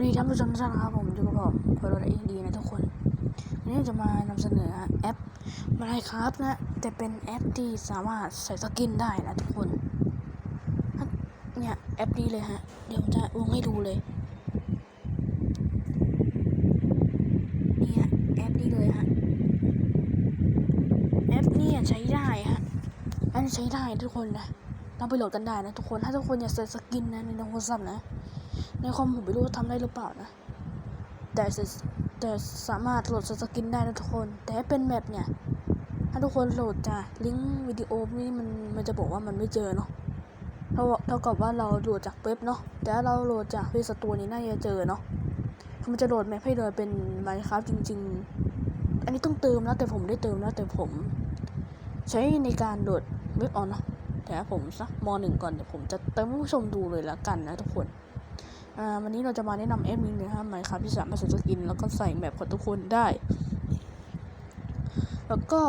วัสดีท่านผู้ชมทุกท่านครับผมอยู่กับผมโคโรเองดีนะทุกคนวันนี้จะมานำเสนอแอปมาไลครับนะแต่เป็นแอปที่สามารถใส่สกินได้นะทุกคนเนี่ยแอปนี้เลยฮะเดี๋ยวจะวงให้ดูเลยเนี่ยแอปนี้เลยฮะแอปนี้ใช้ได้ฮะอันใช้ได้ทุกคนนะเราไปโหลดกันได้นะทุกคนถ้าทุกคนอยากใส่สกินนะในโทรศัพท์นะ ในคอมผมไม่รู้ว่าทำได้หรือเปล่านะ แต่แต่สามารถโหลดสกินได้นะทุกคน แต่ถ้เป็นแมปเนี่ย ถ้าทุกคนโหลดจาลิงก์วิดีโอนี่มันมันจะบอกว่ามันไม่เจอเนาะเท่าเท่ากับว่าเราโหลดจากเว็บเนาะ แต่เราโหลดจากเพจสตัวนี้น่าจะเจอเนาะคือมันจะโหลดแมปให้เลยเป็น Minecraft จริง ๆ อันนี้ต้องเติมนะแต่ผมได้เติมนะแต่ผม ใช้ในการโหลดเว็บออนเนาะแต่ผมสักมหนึ่งก่อนเดี๋ยวผมจะเติมผู้ชมดูเลยละกันนะทุกคน วันนี้เราจะมาแนะนำแอปนี้นะครับหมายครับที่สามารถใส่สกิน แล้วก็ใส่แมปของทุกคนได้ แล้วก็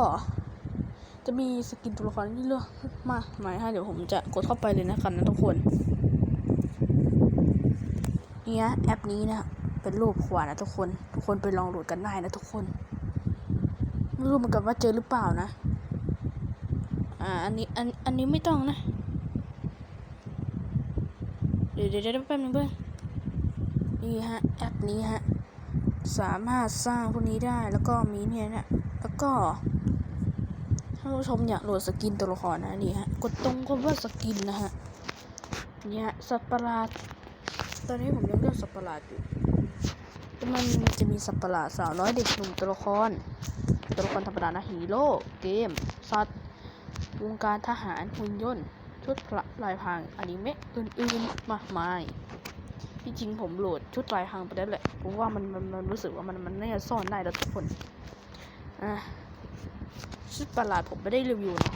จะมีสกินตัวละครที่เลือกมากมายฮะเดี๋ยวผมจะกดเข้าไปเลยนะกันนะทุกคนเนี่ยแอปนี้นะเป็นรูปขวานนะทุกคน ทุกคนไปลองโหลดกันได้นะทุกคนไม่รู้เหมือนกันว่าเจอหรือเปล่านะ อ่าอันนี้อันอันนี้ไม่ต้องนะ เดี๋ยวเดี๋ยวเดี๋ยวแป๊บนึงเพื่อน นี่ฮะแอปนี้ฮะสามารถสร้างพวกนี้ได้แล้วก็มีเนี่ยนะแล้วก็ถ้าผู้ชมอยากโหลดสกินตัวละครนะนี่ฮะกดตรงคำว่าสกินนะฮะเนี่ยสัตว์ประหลาดตอนนี้ผมยังเลือกสัตว์ประหลาดอยู่แต่มันจะมีสัตว์ประหลาดสาวน้อยเด็กหนุ่มตัวละครตัวละครธรรมดานะฮีโร่เกมสัตว์วงการทหารหุ่นยนต์ชุดพระลายพางอนิเมะอื่นๆ มากมาย ที่จริงผมโหลดชุดลายทางไปแล้วแหละผมว่ามันมันมันรู้สึกว่ามันมันน่าจะซ่อนได้แล้วทุกคนอะชุดประหลาดผมไม่ได้รีวิวนะ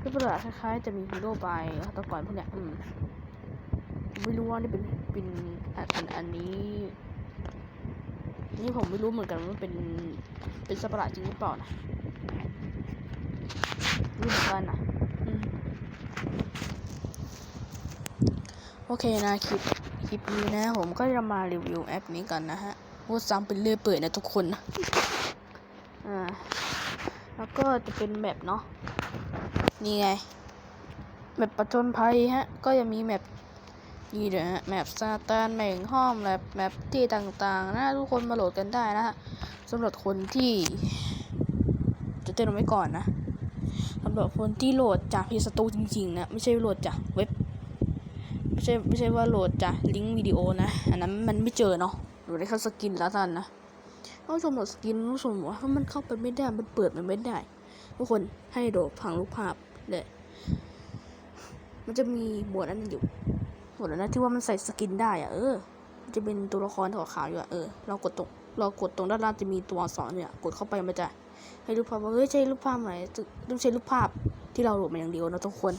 ชุดประหลาดคล้ายๆจะมีฮีโร่บายตะกอนพวกเนี้ยอืมไม่รู้ว่านี่เป็นเป็นอันอันอันนี้ นี่ผมไม่รู้เหมือนกันว่าเป็นเป็นสัตว์ปหลาจริงหรือเปล่านะรู้เหมือนกันนะอืมโอเคนะคลิป ลิปนี้นะ ผมก็จะมารีวิวแอปนี้กันนะฮะพูดซ้ำเป็นเรื่อยเปื่อยนะทุกคนนะอ่าแล้วก็จะเป็นแมปเนาะนี่ไงแมปประจนภัยฮะ ก็จะมีแมปนี่เดี๋ยวฮะแมปซาตานแมงห้อมแมปแมปที่ต่างๆ นะทุกคนมาโหลดกันได้นะฮะสำหรับคนที่ จะเตือนไว้ก่อนนะสำหรับคนที่โหลดจากพีสตูจริงๆนะ ไม่ใช่โหลดจากเว็บ ไม่ใช่ไม่ใช่ว่าโหลดจากลิงก์วิดีโอนะ อันนั้นมันไม่เจอเนาะโหลดได้แค่สกินแล้วกันนะถ้าผู้ชมโหลดสกินผู้ชมว่ามันเข้าไปไม่ได้มันเปิดมันไม่ได้ทุกคนให้โดดผังรูปภาพเลยมันจะมีหมวดอันนึงอยู่หมวดอันนั้นที่ว่ามันใส่สกินได้อะเออจะเป็นตัวละครขาวอยู่อะเออเรากดตรงเรากดตรงด้านล่างจะมีตัวอักษรเนี่ยกดเข้าไปมันจะให้รูปภาพว่าเฮ้ยใช่รูปภาพไหนต้องใช้รูปภาพที่เราโหลดมาอย่างเดียวนะทุกคน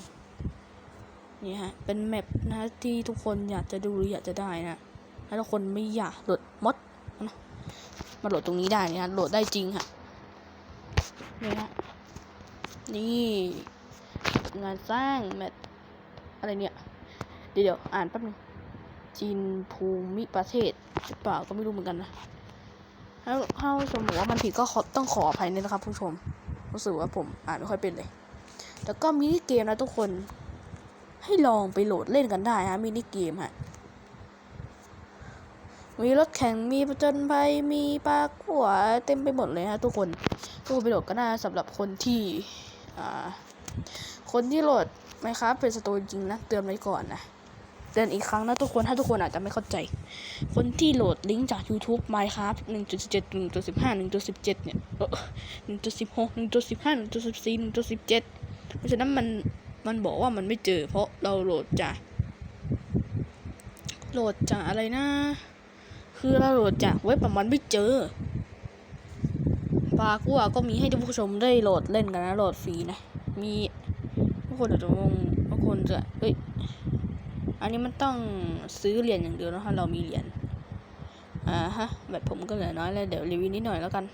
นี่ฮะ เป็นแมปนะที่ทุกคนอยากจะดูหรืออยากจะได้นะถ้าทุกคนไม่อยากโหลดมดนะมาโหลดตรงนี้ได้นะโหลดได้จริงฮะนี่ฮะนี่งานสร้างแมปอะไรเนี่ยเดี๋ยวอ่านแป๊บนึงจีนภูมิประเทศหรือเปล่าก็ไม่รู้เหมือนกันนะถ้าถ้าผู้ชมบอกว่ามันผิดก็ขอต้องขออภัยด้วยนะครับผู้ชมรู้สึกว่าผมอ่านไม่ค่อยเป็นเลย แล้วก็มินิเกมนะทุกคน ให้ลองไปโหลดเล่นกันได้ฮะมินิเกมฮะมีรถแข่งมีประจนภัยมีปลาขัวเต็มไปหมดเลยฮะทุกคนทุกคนไปโหลดก็ได้สำหรับคนที่อ่าคนที่โหลดไหมครับเป็นสตูจริงนะเตือนไว้ก่อนนะเตือนอีกครั้งนะทุกคนถ้าทุกคนอาจจะไม่เข้าใจ คนที่โหลดลิงก์จาก YouTube Minecraft 1.17 1.15 1.17 เนี่ย1.16 1.15 1.14 1.17 เพราะฉะนั้นมัน มันบอกว่ามันไม่เจอ เพราะเราโหลดจากโหลดจากอะไรนะ คือเราโหลดจากเว็บประมันไม่เจอปากัวก็มีให้ทุกผู้ชมได้โหลดเล่นกันนะโหลดฟรีนะ มีทุกคนอาจจะงงทุกคนจะเอ้ยอันนี้มันต้องซื้อเหรียญอย่างเดียวนะถ้าเรามีเหรียญอ่าฮะแบบผมก็เหลือน้อยแล้วเดี๋ยวรีวิวนิดหน่อยแล้วกัน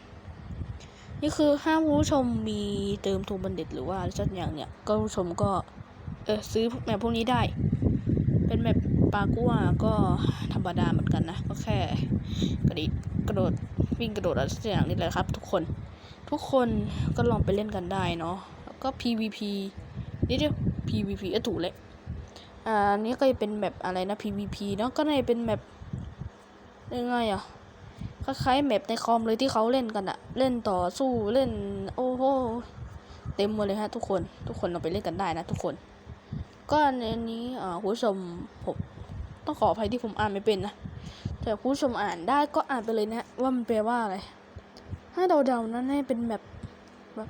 นี่คือห้าผู้ชมมีเติมทูบันเด็ดหรือว่าอะไรสักอย่างเนี่ย ก็ผู้ชมก็เออซื้อแมปพวกนี้ได้ เป็นแมปปากัวก็ธรรมดาเหมือนกันนะ ก็แค่กระดิกระโดดวิ่งกระโดดอะไรสักอย่างนี่แหละครับ ทุกคนทุกคนก็ลองไปเล่นกันได้เนาะแล้วก็ PVP นี่เดียว PVP เออถูกเลยอ่าอันนี้ก็จะเป็นแบบอะไรนะ PVP เนาะก็ในเป็นแบบยังไงอะ คล้ายๆแมปในคอมเลยที่เขาเล่นกันอะเล่นต่อสู้เล่น โอ้โหเต็มหมดเลยฮะทุกคนทุกคนเราไปเล่นกันได้นะทุกคน ก็ในนี้อ่าคุณผู้ชมผมต้องขออภัยที่ผมอ่านไม่เป็นนะแต่คุณผู้ชมอ่านได้ก็อ่านไปเลยนะว่ามันแปลว่าอะไรถ้เดาๆนั้นให้เป็นแบบแบบ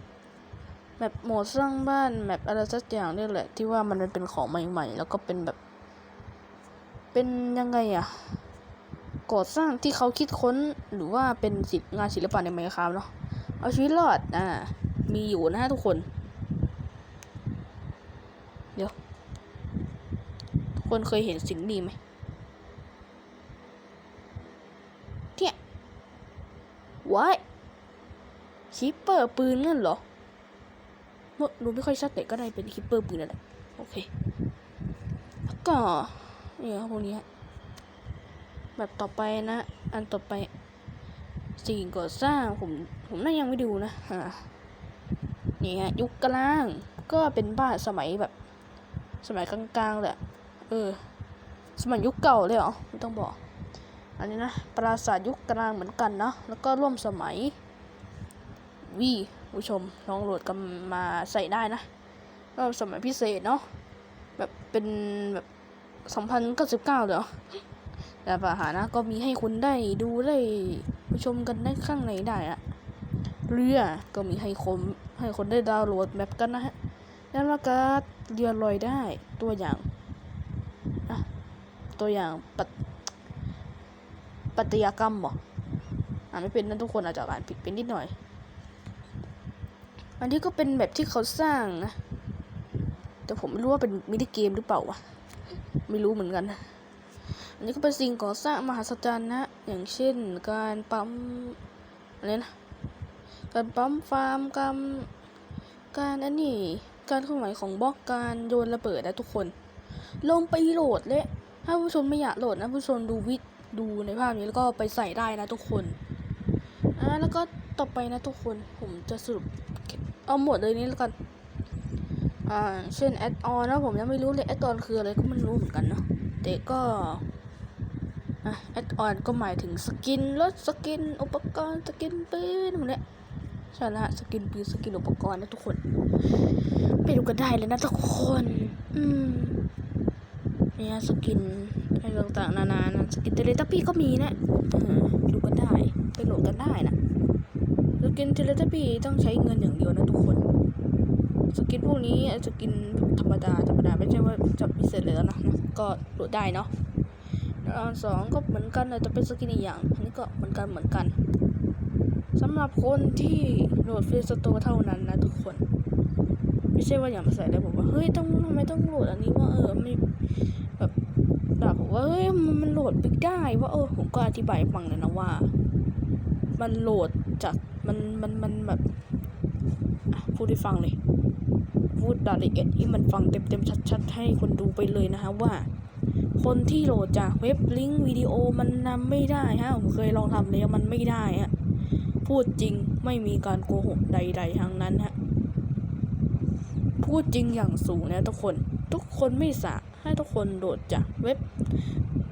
แบบโหมดสร้างบ้านแบบอะไรสักอย่างนี่แหละ ที่ว่ามันเป็นของใหม่ๆ แล้วก็เป็นแบบ เป็นยังไงอะ ก่อสร้างที่เขาคิดค้นหรือว่าเป็นศิลป์งานศิลปะในไมค์ครับเนาะเอาชีวิตรอดอ่ามีอยู่นะฮะทุกคน เดี๋ยว ทุกคนเคยเห็นสิ่งนี้ไหมเนี่ยว้ายคิปเปอร์ปืนนั่นเหรอเมื่อรู้ไม่ค่อยชัดแต่ก็ได้เป็นคิปเปอร์ปืนนั่นแหละโอเค แล้วก็เนี่ยครับพวกนี้ฮะ แบบต่อไปนะ อันต่อไป สิ่งก่อสร้างผมผมน่ายังไม่ดูนะอ่านี่ฮะยุคกลางก็เป็นบ้านสมัยแบบ สมัยกลางๆแหละเออ สมัยยุคเก่าเลยเหรอไม่ต้องบอก อันนี้นะปราสาทยุคกลางเหมือนกันนะแล้วก็ร่วมสมัยวีผู้ชมลองโหลดกันมาใส่ได้นะก็สมัยพิเศษเนาะแบบเป็นแบบสองพันเก้าสิบเก้าเลยเหรอ แต่ปัญหานะก็มีให้คุณได้ดูได้ผู้ชมกันได้ข้างในได้อะเรือก็มีให้คมให้คนได้ดาวน์โหลดแมปกันนะฮะแล้วก็เรือลอยได้ตัวอย่างอะตัวอย่างปัตปัตยกรรมบอกอ่านไม่เป็นนะทุกคนอาจจะอ่านผิดเป็นนิดหน่อย อันนี้ก็เป็นแบบที่เขาสร้างนะ แต่ผมไม่รู้ว่าเป็นมินิเกมหรือเปล่าวะ ไม่รู้เหมือนกันนะ อันนี้ก็เป็นสิ่งก่อสร้างมหัศจรรย์นะ อย่างเช่นการปั๊มอะไรนะ การปั๊มฟาร์มการการอันนี้การเคลื่อนไหวของบล็อกการโยนระเบิดนะทุกคน ลงไปโหลดเลยถ้าผู้ชมไม่อยากโหลดนะผู้ชมดูวิดดูในภาพนี้แล้วก็ไปใส่ได้นะทุกคนอ่าแล้วก็ต่อไปนะทุกคนผมจะสรุปเอาหมดเลยนี้แล้วกันอ่าเช่นแอดออนนะผมยังไม่รู้เลยแอดออนคืออะไรก็ไม่รู้เหมือนกันเนาะแต่ก็ แอดออนก็หมายถึงสกินรถสกิน อุปกรณ์สกินปืนพวกเนี้ยใช่ละสกินปืนสกินอุปกรณ์นะทุกคน ไปดูกันได้เลยนะทุกคน อืมเนี่ยสกินอะไรต่างๆนานานะสกินเทเลทัปปี้ก็มีนะดูกันได้ไปโหลดกันได้นะสกินเทเลทัปปี้ต้องใช้เงินอย่างเดียวนะทุกคน สกินพวกนี้สกินธรรมดาธรรมดาไม่ใช่ว่าจะพิเศษเลยแล้วนะก็โหลดได้เนาะ อันสองก็เหมือนกันแต่เป็นสกินอีกอย่างอันนี้ก็เหมือนกันเหมือนกันสำหรับคนที่โหลดฟรีสโตร์เท่านั้นนะทุกคน ไม่ใช่ว่าอย่ามาใส่ได้บอกว่าเฮ้ยต้องทำไมต้องโหลดอันนี้ว่าเออไม่แบบด่าผมว่าเฮ้ยมันมันโหลดไม่ได้ว่าเออผมก็อธิบายฟังเลยนะว่า มันโหลดจากมันมันมันแบบพูดให้ฟังเลยพูดรายละเอียดที่มันฟังเต็มเต็มๆชัด ๆ ให้คนดูไปเลยนะฮะว่า คนที่โหลดจากเว็บลิงก์วิดีโอมันนำไม่ได้ฮะผมเคยลองทำแล้วมันไม่ได้ฮะพูดจริงไม่มีการโกหกใด ๆ ทั้งนั้นฮะพูดจริงอย่างสูงนะทุกคนทุกคนไม่สาให้ทุกคนโหลดจากเว็บ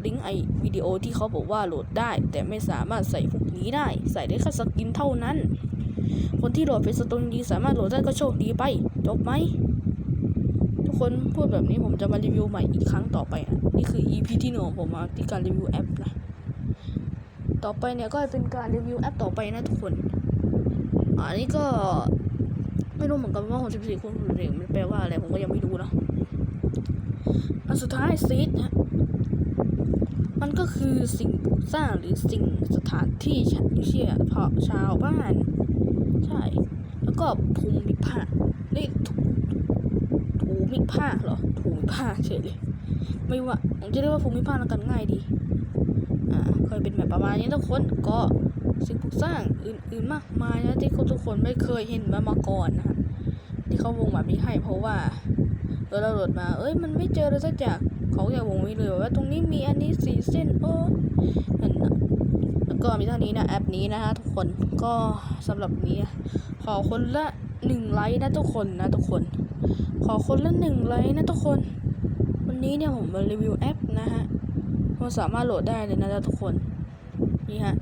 ลิงก์ไอวิดีโอที่เขาบอกว่าโหลดได้ แต่ไม่สามารถใส่พวกนี้ได้ ใส่ได้แค่สกินเท่านั้น คนที่โหลดเป็นสตรงดีสามารถโหลดได้ก็โชคดีไปจบไหม คนพูดแบบนี้ผมจะมารีวิวใหม่อีกครั้งต่อไปอะนี่คือ EP ที่หนึ่งของผมอะที่การรีวิวแอปนะ ต่อไปเนี่ยก็เป็นการรีวิวแอปต่อไปนะทุกคน อันนี้ก็ไม่รู้เหมือนกันว่า64คูณ64มันแปลว่าอะไรผมก็ยังไม่รู้นะอันสุดท้ายซีดฮะมันก็คือสิ่งปลูกสร้างหรือสิ่งสถานที่ฉันเชื่อเพาะชาวบ้าน ใช่ แล้วก็ภูมิภาคนี่ถูภู มิภาคเหรอภูมิภาคเฉยเลยไม่ว่าผมจะเรียกว่าภูมิภาคแล้วกันง่ายดีอ่าเคยเป็นแบบประมาณนี้ทุกคนก็สิ่งปลูกสร้างอื่นๆมากมายนะที่ทุกคนไม่เคยเห็นมามาก่อนนะฮะที่เขาวงแบบนี้ให้เพราะว่าเออเราโหลดมา เอ้ยมันไม่เจอเลยสักอย่ากเขาจะวงไว้เลยว่าตรงนี้มีอันนี้สี่เส้นโอ้นั่นนะแล้วก็มีเท่านี้นะแอปนี้นะฮะทุกคนก็สำหรับนี้ขอคนละหนึ่งไลค์นะทุกคนนะทุกคน ขอคนละหนึ่งไลค์นะทุกคน วันนี้เนี่ยผมมารีวิวแอปนะฮะมันสามารถโหลดได้เลยนะทุกคน นี่ฮะ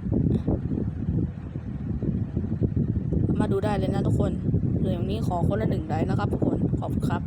มาดูได้เลยนะทุกคนเรื่องนี้ขอคนละหนึ่งไลค์นะครับทุกคน ขอบคุณครับ